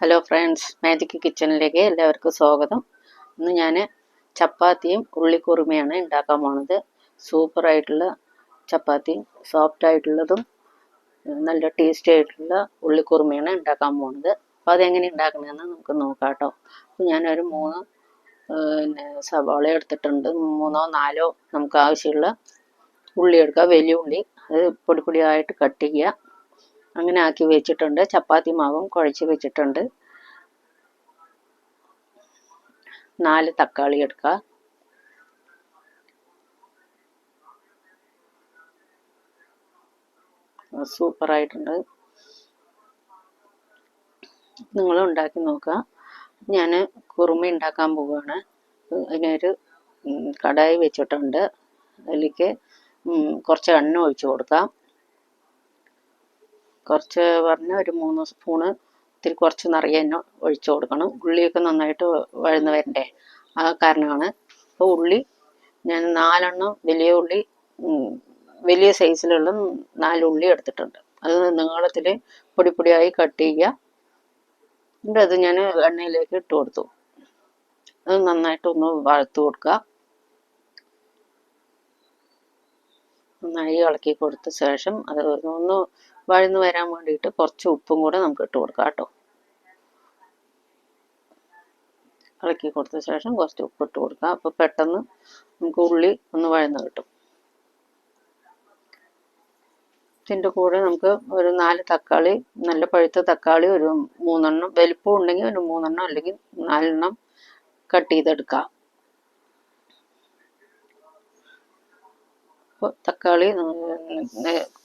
Hello friends magic കിച്ചണിലേക്ക് എല്ലാവർക്കും സ്വാഗതം. ഇന്ന് ഞാൻ ചപ്പാത്തിയും ഉള്ളിക്കുറുമയാണ് ഉണ്ടാക്കാൻ പോണത്. സൂപ്പറായിട്ടുള്ള ചപ്പാത്തിയും സോഫ്റ്റ് ആയിട്ടുള്ളതും നല്ല ടേസ്റ്റി ആയിട്ടുള്ള ഉള്ളിക്കുറുമയാണ് ഉണ്ടാക്കാൻ പോണത്. അപ്പോൾ അതെങ്ങനെ ഉണ്ടാക്കണമെന്ന് നമുക്ക് നോക്കാം കേട്ടോ അപ്പോൾ ഞാനൊരു മൂന്ന് പിന്നെ സവാള എടുത്തിട്ടുണ്ട്. മൂന്നോ നാലോ നമുക്ക് ആവശ്യമുള്ള ഉള്ളി എടുക്കുക വലിയ ഉള്ളി. അത് പൊടി പൊടിയായിട്ട് കട്ട് ചെയ്യുക അങ്ങനെ ആക്കി വെച്ചിട്ടുണ്ട്. ചപ്പാത്തി മാവും കുഴച്ച് വെച്ചിട്ടുണ്ട്. നാല് തക്കാളി എടുക്കുക സൂപ്പറായിട്ടുണ്ട്. നിങ്ങൾ ഉണ്ടാക്കി നോക്കുക. ഞാൻ കുറുമ ഉണ്ടാക്കാൻ പോവുകയാണ്. അതിനൊരു കടായി വെച്ചിട്ടുണ്ട്. അതിലേക്ക് കുറച്ച് എണ്ണ ഒഴിച്ചു കൊടുക്കാം. കുറച്ച് പറഞ്ഞ ഒരു മൂന്ന് സ്പൂണ് ഇത്തിരി കുറച്ച് നിറയെ തന്നെ ഒഴിച്ചു കൊടുക്കണം. ഉള്ളിയൊക്കെ നന്നായിട്ട് വഴന്ന് വരണ്ടേ? ആ കാരണമാണ്. അപ്പോൾ ഉള്ളി ഞാൻ നാലെണ്ണം വലിയ ഉള്ളി വലിയ സൈസിലുള്ള നാല് ഉള്ളി എടുത്തിട്ടുണ്ട്. അത് നീളത്തിൽ പൊടി പൊടിയായി കട്ട് ചെയ്യുക. എന്നിട്ട് അത് ഞാൻ എണ്ണയിലേക്ക് ഇട്ട് കൊടുത്തു. അത് നന്നായിട്ട് ഒന്ന് വറുത്ത് കൊടുക്കുക. നന്നായി ഇളക്കി കൊടുത്ത ശേഷം അത് ഒന്ന് വഴന്ന് വരാൻ വേണ്ടിയിട്ട് കുറച്ച് ഉപ്പും കൂടെ നമുക്ക് ഇട്ട് കൊടുക്കാം കേട്ടോ. ഇളക്കി കൊടുത്ത ശേഷം കുറച്ച് ഉപ്പ് ഇട്ട് കൊടുക്കാം. അപ്പോൾ പെട്ടെന്ന് നമുക്ക് ഉള്ളി ഒന്ന് വഴന്ന് കിട്ടും. ഇതിന്റെ കൂടെ നമുക്ക് ഒരു നാല് തക്കാളി നല്ല പഴുത്ത തക്കാളി ഒരു മൂന്നെണ്ണം വലിപ്പം ഉണ്ടെങ്കിൽ ഒരു മൂന്നെണ്ണം അല്ലെങ്കിൽ നാലെണ്ണം കട്ട് ചെയ്തെടുക്കാം. അപ്പോൾ തക്കാളി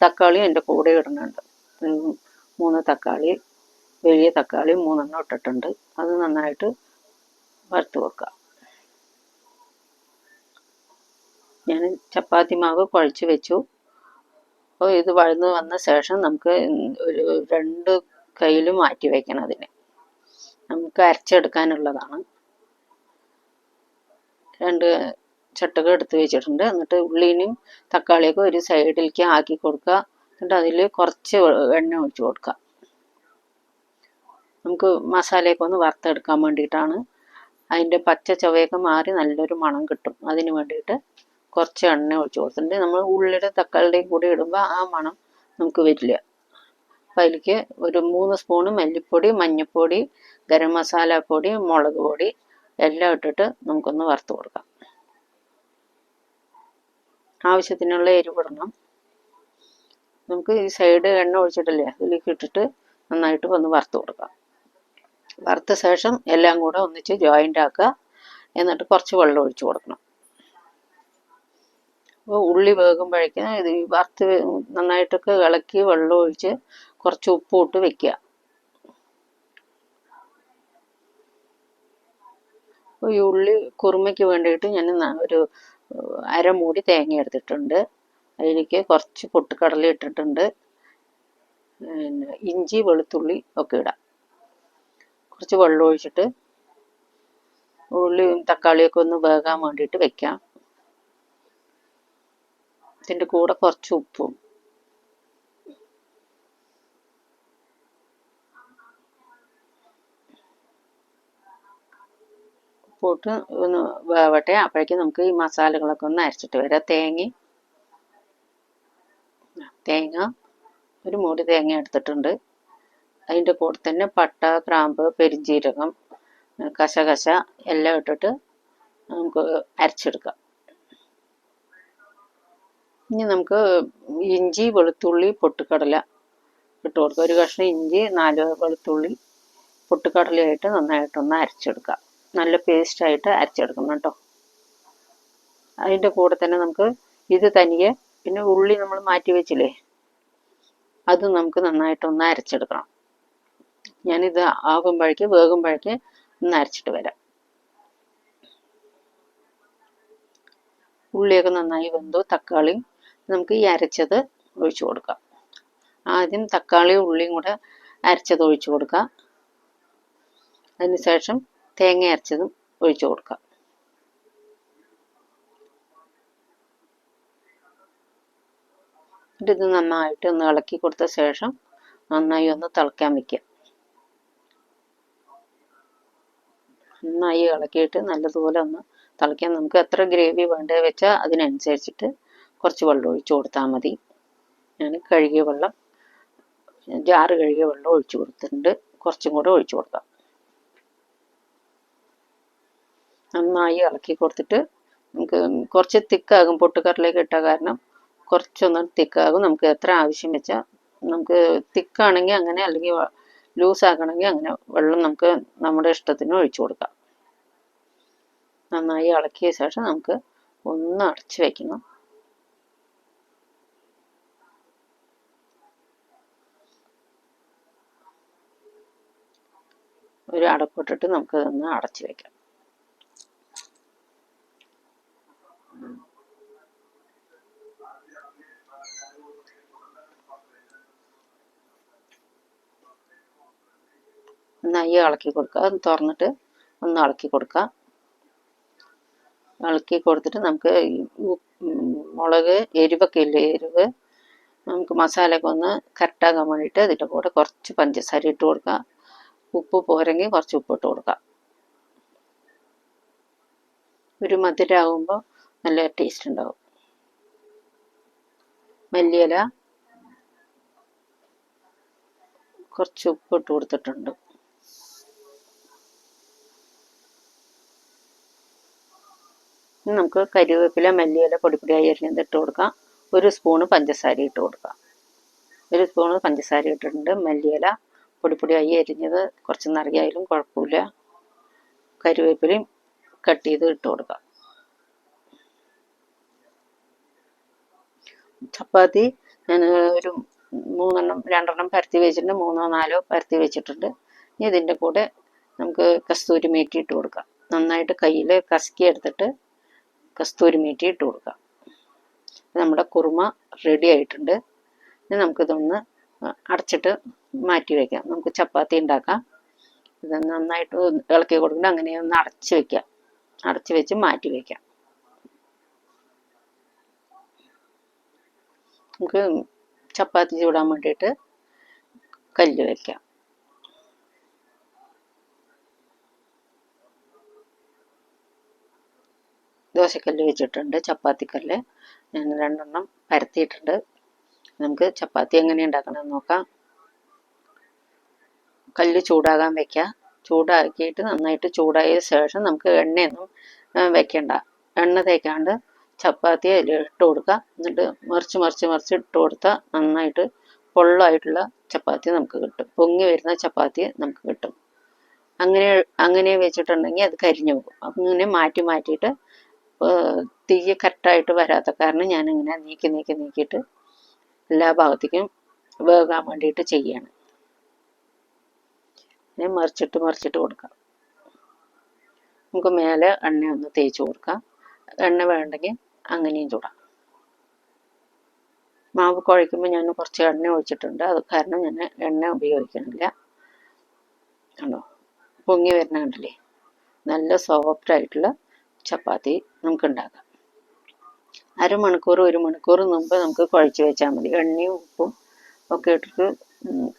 തക്കാളി എന്റെ കൂടെ ഇടുന്നുണ്ട്. മൂന്ന് തക്കാളി വലിയ തക്കാളി മൂന്നെണ്ണം ഇട്ടിട്ടുണ്ട്. അത് നന്നായിട്ട് വറുത്ത് വെക്കുക ഞാൻ ചപ്പാത്തി മാവ് കുഴച്ച് വെച്ചു. അപ്പോൾ ഇത് വഴന്ന് വന്ന ശേഷം നമുക്ക് ഒരു രണ്ട് കയ്യിൽ മാറ്റി വയ്ക്കണം അതിനെ. നമുക്ക് അരച്ചെടുക്കാനുള്ളതാണ്. രണ്ട് ചട്ടകം എടുത്ത് വെച്ചിട്ടുണ്ട്. എന്നിട്ട് ഉള്ളിനും തക്കാളിയൊക്കെ ഒരു സൈഡിലേക്ക് ആക്കി കൊടുക്കുക. എന്നിട്ട് അതിൽ കുറച്ച് എണ്ണ ഒഴിച്ച് കൊടുക്കുക. നമുക്ക് മസാലയൊക്കെ ഒന്ന് വറുത്തെടുക്കാൻ വേണ്ടിയിട്ടാണ്. അതിന്റെ പച്ച ചുവയൊക്കെ മാറി നല്ലൊരു മണം കിട്ടും. അതിന് വേണ്ടിയിട്ട് കുറച്ച് എണ്ണ ഒഴിച്ച് കൊടുത്തിട്ടുണ്ട്. നമ്മൾ ഉള്ളിയുടെ തക്കാളിയുടെയും കൂടി ഇടുമ്പോൾ ആ മണം നമുക്ക് വരില്ല. അപ്പം അതിലേക്ക് ഒരു മൂന്ന് സ്പൂണ് മല്ലിപ്പൊടി മഞ്ഞൾപ്പൊടി ഗരം മസാല പൊടി മുളക് പൊടി എല്ലാം ഇട്ടിട്ട് നമുക്കൊന്ന് വറുത്ത് കൊടുക്കാം. ആവശ്യത്തിനുള്ള എരിവിടണം നമുക്ക് ഈ സൈഡ് എണ്ണ ഒഴിച്ചിട്ടില്ലേ അതിലേക്ക് ഇട്ടിട്ട് നന്നായിട്ട് ഒന്ന് വറുത്ത് കൊടുക്കാം. വറുത്ത ശേഷം എല്ലാം കൂടെ ഒന്നിച്ച് ജോയിന്റ് ആക്കുക. എന്നിട്ട് കുറച്ച് വെള്ളം ഒഴിച്ച് കൊടുക്കണം. അപ്പോൾ ഉള്ളി വേകുമ്പോഴേക്കും ഇത് വറുത്ത് നന്നായിട്ടൊക്കെ ഇളക്കി വെള്ളം ഒഴിച്ച് കുറച്ച് ഉപ്പ് ഇട്ട് വെക്കുക. അപ്പോൾ ഈ ഉള്ളി കുറുമയ്ക്ക് വേണ്ടിയിട്ട് ഞാൻ ഒരു അരമൂടി തേങ്ങ എടുത്തിട്ടുണ്ട്. അതിലേക്ക് കുറച്ച് പൊട്ടുകടല ഇട്ടിട്ടുണ്ട്. പിന്നെ ഇഞ്ചി വെളുത്തുള്ളി ഒക്കെ ഇടാം. കുറച്ച് വെള്ളം ഒഴിച്ചിട്ട് ഉള്ളിയും തക്കാളിയൊക്കെ ഒന്ന് വേകാൻ വേണ്ടിയിട്ട് വെക്കാം. ഇതിന്റെ കൂടെ കുറച്ച് ഉപ്പും ഉപ്പിട്ട് ഒന്ന് വേവട്ടെ. അപ്പോഴേക്കും നമുക്ക് ഈ മസാലകളൊക്കെ ഒന്ന് അരച്ചിട്ട് വരാം. തേങ്ങ. തേങ്ങ. ഒരു മൂടി തേങ്ങ എടുത്തിട്ടുണ്ട്. അതിന്റെ കൂടെ തന്നെ പട്ട ഗ്രാമ്പ് പെരിഞ്ജീരകം കശകശ എല്ലാം ഇട്ടിട്ട് നമുക്ക് അരച്ചെടുക്കാം. ഇനി നമുക്ക് ഇഞ്ചി വെളുത്തുള്ളി പൊട്ടുകടല ഇട്ട് കൊടുക്കുക ഒരു കഷ്ണം ഇഞ്ചി നാല് വെളുത്തുള്ളി പൊട്ടുകടലയായിട്ട് നന്നായിട്ടൊന്ന് അരച്ചെടുക്കാം. നല്ല പേസ്റ്റായിട്ട് അരച്ചെടുക്കണം കേട്ടോ. അതിന്റെ കൂടെ തന്നെ നമുക്ക് ഇത് തനിയെ പിന്നെ ഉള്ളി നമ്മൾ മാറ്റി വെച്ചില്ലേ അത് നമുക്ക് നന്നായിട്ടൊന്ന് അരച്ചെടുക്കണം. ഞാനിത് ആകുമ്പോഴേക്ക് വേകുമ്പോഴേക്ക് ഒന്ന് അരച്ചിട്ട് വരാം. ഉള്ളിയൊക്കെ നന്നായി വെന്തു തക്കാളി നമുക്ക് ഈ അരച്ചത് ഒഴിച്ചു കൊടുക്കാം. ആദ്യം തക്കാളിയും ഉള്ളിയും കൂടെ അരച്ചത് ഒഴിച്ചു കൊടുക്കാം. അതിനുശേഷം തേങ്ങ അരച്ചതും ഒഴിച്ചു കൊടുക്കാം. ഇത് നന്നായിട്ട് ഒന്ന് ഇളക്കി കൊടുത്ത ശേഷം നന്നായി ഒന്ന് തിളക്കാൻ വയ്ക്കുക നന്നായി ഇളക്കിയിട്ട് നല്ലതുപോലെ ഒന്ന് തിളയ്ക്കാൻ നമുക്ക് എത്ര ഗ്രേവി വേണ്ടത് വെച്ചാൽ അതിനനുസരിച്ചിട്ട് കുറച്ച് വെള്ളം ഒഴിച്ചു കൊടുത്താൽ മതി. ഞാൻ കഴുകിയ വെള്ളം ജാറ് കഴുകിയ വെള്ളം ഒഴിച്ചു കൊടുത്തിട്ടുണ്ട്. കുറച്ചും കൂടെ ഒഴിച്ചു കൊടുക്കാം. നന്നായി ഇളക്കി കൊടുത്തിട്ട് നമുക്ക് കുറച്ച് തിക്കാകും. പൊട്ടുകറിലേക്ക് ഇട്ട കാരണം കുറച്ചൊന്ന് തിക്കാകും. നമുക്ക് എത്ര ആവശ്യം വെച്ചാൽ നമുക്ക് തിക്കാണെങ്കിൽ അങ്ങനെ അല്ലെങ്കിൽ ലൂസ് ആക്കണമെങ്കിൽ അങ്ങനെ വെള്ളം നമുക്ക് നമ്മുടെ ഇഷ്ടത്തിന് ഒഴിച്ചു കൊടുക്കാം. നന്നായി ഇളക്കിയ ശേഷം നമുക്ക് ഒന്ന് അടച്ചു വെക്കണം. ഒരു അടപ്പിട്ടിട്ട് നമുക്ക് ഇതൊന്ന് അടച്ചു വെക്കാം. നന്നായി ഇളക്കി കൊടുക്കുക. അത് തുറന്നിട്ട് ഒന്ന് ഇളക്കി കൊടുക്കുക. ഇളക്കി കൊടുത്തിട്ട് നമുക്ക് മുളക് എരിവൊക്കെ ഇല്ലേ? എരിവ്. നമുക്ക് മസാലയൊക്കെ ഒന്ന് കറക്റ്റാകാൻ വേണ്ടിയിട്ട് അതിന്റെ കൂടെ കുറച്ച് പഞ്ചസാര ഇട്ട് കൊടുക്കുക. ഉപ്പ് പോരെങ്കിൽ കുറച്ച് ഉപ്പ് ഇട്ട് കൊടുക്കുക. ഒരു മധുരമാകുമ്പോൾ നല്ല ടേസ്റ്റ് ഉണ്ടാവും. മല്ലിയില കുറച്ച് ഉപ്പ് ഇട്ട് കൊടുത്തിട്ടുണ്ട്. ഇനി നമുക്ക് കരിവേപ്പില മല്ലിയില പൊടിപ്പൊടിയായി അരിഞ്ഞത് ഇട്ട് കൊടുക്കാം. ഒരു സ്പൂണ് പഞ്ചസാര ഇട്ട് കൊടുക്കാം. ഒരു സ്പൂണ് പഞ്ചസാര ഇട്ടിട്ടുണ്ട്. മല്ലിയില പൊടിപ്പൊടിയായി അരിഞ്ഞത് കുറച്ച് നിറയായാലും കുഴപ്പമില്ല. കരിവേപ്പിലയും കട്ട് ചെയ്ത് ഇട്ട് കൊടുക്കാം. ചപ്പാത്തി ഞാൻ ഒരു മൂന്നെണ്ണം രണ്ടെണ്ണം പരത്തി വെച്ചിട്ടുണ്ട്. മൂന്നോ നാലോ പരത്തി വെച്ചിട്ടുണ്ട്. ഇനി ഇതിന്റെ കൂടെ നമുക്ക് കസ്തൂരി മേറ്റി ഇട്ട് കൊടുക്കാം. നന്നായിട്ട് കയ്യിൽ കസക്കി എടുത്തിട്ട് കസ്തൂരി മീറ്റി ഇട്ട് കൊടുക്കാം. നമ്മുടെ കുറുമ റെഡി ആയിട്ടുണ്ട്. ഇനി നമുക്കിതൊന്ന് അടച്ചിട്ട് മാറ്റി വയ്ക്കാം നമുക്ക് ചപ്പാത്തി ഉണ്ടാക്കാം. ഇത് നന്നായിട്ട് ഇളക്കി കൊടുക്കണം അങ്ങനെ ഒന്ന് അടച്ച് വെക്കാം. അടച്ച് വെച്ച് മാറ്റി വയ്ക്കാം നമുക്ക് ചപ്പാത്തി ചൂടാൻ വേണ്ടിയിട്ട് കല്ല് വയ്ക്കാം ദോശക്കല്ല് വെച്ചിട്ടുണ്ട് ചപ്പാത്തിക്കല്ല്. ഞാൻ രണ്ടെണ്ണം പരത്തിയിട്ടുണ്ട്. നമുക്ക് ചപ്പാത്തി എങ്ങനെ ഉണ്ടാക്കണമെന്ന് നോക്കാം. കല്ല് ചൂടാകാൻ വെക്കാം. ചൂടാക്കിയിട്ട് നന്നായിട്ട് ചൂടായ ശേഷം നമുക്ക് എണ്ണയൊന്നും വെക്കണ്ട. എണ്ണ തേക്കാണ്ട് ചപ്പാത്തി അതിൽ ഇട്ട് കൊടുക്കുക എന്നിട്ട് മറിച്ച് മറിച്ച് മറിച്ച് ഇട്ട് കൊടുത്താൽ നന്നായിട്ട് പൊള്ളായിട്ടുള്ള ചപ്പാത്തി നമുക്ക് കിട്ടും. പൊങ്ങി വരുന്ന ചപ്പാത്തി നമുക്ക് കിട്ടും. അങ്ങനെ അങ്ങനെ വെച്ചിട്ടുണ്ടെങ്കിൽ അത് കരിഞ്ഞു പോകും. അങ്ങനെ മാറ്റി മാറ്റിയിട്ട് തീ കറക്റ്റായിട്ട് വരാത്ത കാരണം ഞാനിങ്ങനെ നീക്കി നീക്കി നീക്കിയിട്ട് എല്ലാ ഭാഗത്തേക്കും വേകാൻ വേണ്ടിയിട്ട് ചെയ്യാണ്. മറിച്ചിട്ട് മറിച്ചിട്ട് കൊടുക്കാം. നമുക്ക് മേലെ എണ്ണ ഒന്ന് തേച്ച് കൊടുക്കാം. എണ്ണ വേണ്ടെങ്കിൽ അങ്ങനെയും ചൂടാം. മാവ് കുഴയ്ക്കുമ്പോൾ ഞാൻ കുറച്ച് എണ്ണ ഒഴിച്ചിട്ടുണ്ട്. അത് കാരണം ഞാൻ എണ്ണ ഉപയോഗിക്കണില്ല കണ്ടോ? പൊങ്ങി വരുന്ന കണ്ടില്ലേ? നല്ല സോഫ്റ്റ് ആയിട്ടുള്ള ചപ്പാത്തി നമുക്ക് ഉണ്ടാക്കാം അരമണിക്കൂർ ഒരു മണിക്കൂർ മുമ്പ് നമുക്ക് കുഴച്ച് വെച്ചാൽ മതി. എണ്ണയും ഉപ്പും ഒക്കെ ഇട്ടിട്ട്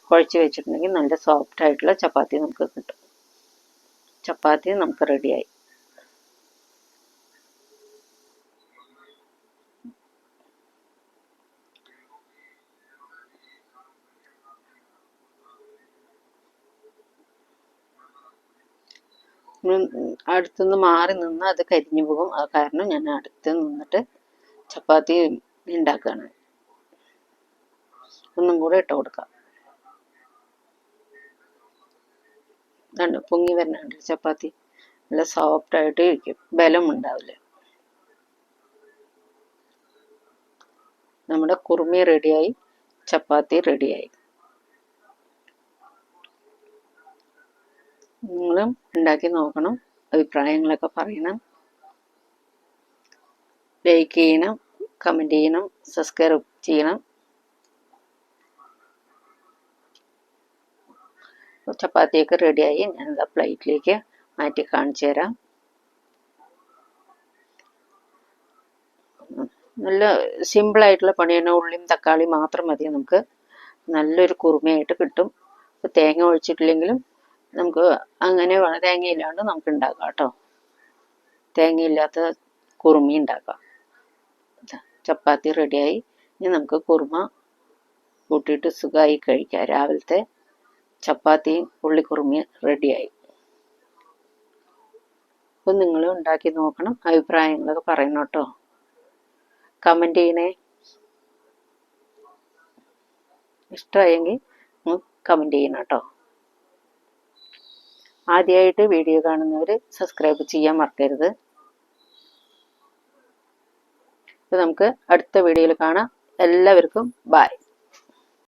കുഴച്ച് വെച്ചിട്ടുണ്ടെങ്കിൽ നല്ല സോഫ്റ്റ് ആയിട്ടുള്ള ചപ്പാത്തി നമുക്ക് കിട്ടും. ചപ്പാത്തി നമുക്ക് റെഡിയായി അടുത്തുനിന്ന് മാറി നിന്ന് അത് കരിഞ്ഞു പോകും. ആ കാരണം ഞാൻ അടുത്ത് നിന്നിട്ട് ചപ്പാത്തി ഉണ്ടാക്കുകയാണ് ഒന്നും കൂടെ ഇട്ട് കൊടുക്കാം. കണ്ടു പൊങ്ങി വരുന്നുണ്ട് ചപ്പാത്തി? നല്ല സോഫ്റ്റ് ആയിട്ട് ഇരിക്കും. ബലം ഉണ്ടാവില്ല. നമ്മുടെ കുറുമി റെഡിയായി ചപ്പാത്തി റെഡിയായി നിങ്ങളും ഉണ്ടാക്കി നോക്കണം അഭിപ്രായങ്ങളൊക്കെ പറയണം. ലൈക്ക് ചെയ്യണം കമന്റ് ചെയ്യണം സബ്സ്ക്രൈബ് ചെയ്യണം. ചപ്പാത്തിയൊക്കെ റെഡിയായി ഞാനത് പ്ലേറ്റിലേക്ക് മാറ്റി കാണിച്ചു തരാം. നല്ല സിമ്പിളായിട്ടുള്ള പണിയാണ്. ഉള്ളിയും തക്കാളിയും മാത്രം മതി നമുക്ക്. നല്ലൊരു കുറുമയായിട്ട് കിട്ടും. തേങ്ങ ഒഴിച്ചിട്ടില്ലെങ്കിലും നമുക്ക് അങ്ങനെ തേങ്ങയില്ലാണ്ട് നമുക്ക് ഉണ്ടാക്കാം കേട്ടോ. തേങ്ങയില്ലാത്ത കുറുമി ഉണ്ടാക്കാം. ചപ്പാത്തി റെഡിയായി. ഇനി നമുക്ക് കുറുമ കൂട്ടിയിട്ട് സുഖമായി കഴിക്കാം. രാവിലത്തെ ചപ്പാത്തിയും ഉള്ളിക്കുറുമിയും റെഡിയായി. അപ്പം നിങ്ങൾ ഉണ്ടാക്കി നോക്കണം അഭിപ്രായങ്ങളൊക്കെ പറയണം കേട്ടോ. കമന്റ് ചെയ്യണേ. ഇഷ്ടമായെങ്കിൽ കമന്റ് ചെയ്യണം കേട്ടോ. ആദ്യമായിട്ട് വീഡിയോ കാണുന്നവർ സബ്സ്ക്രൈബ് ചെയ്യാൻ മറക്കരുത്. അപ്പോൾ നമുക്ക് അടുത്ത വീഡിയോയിൽ കാണാം. എല്ലാവർക്കും ബായ്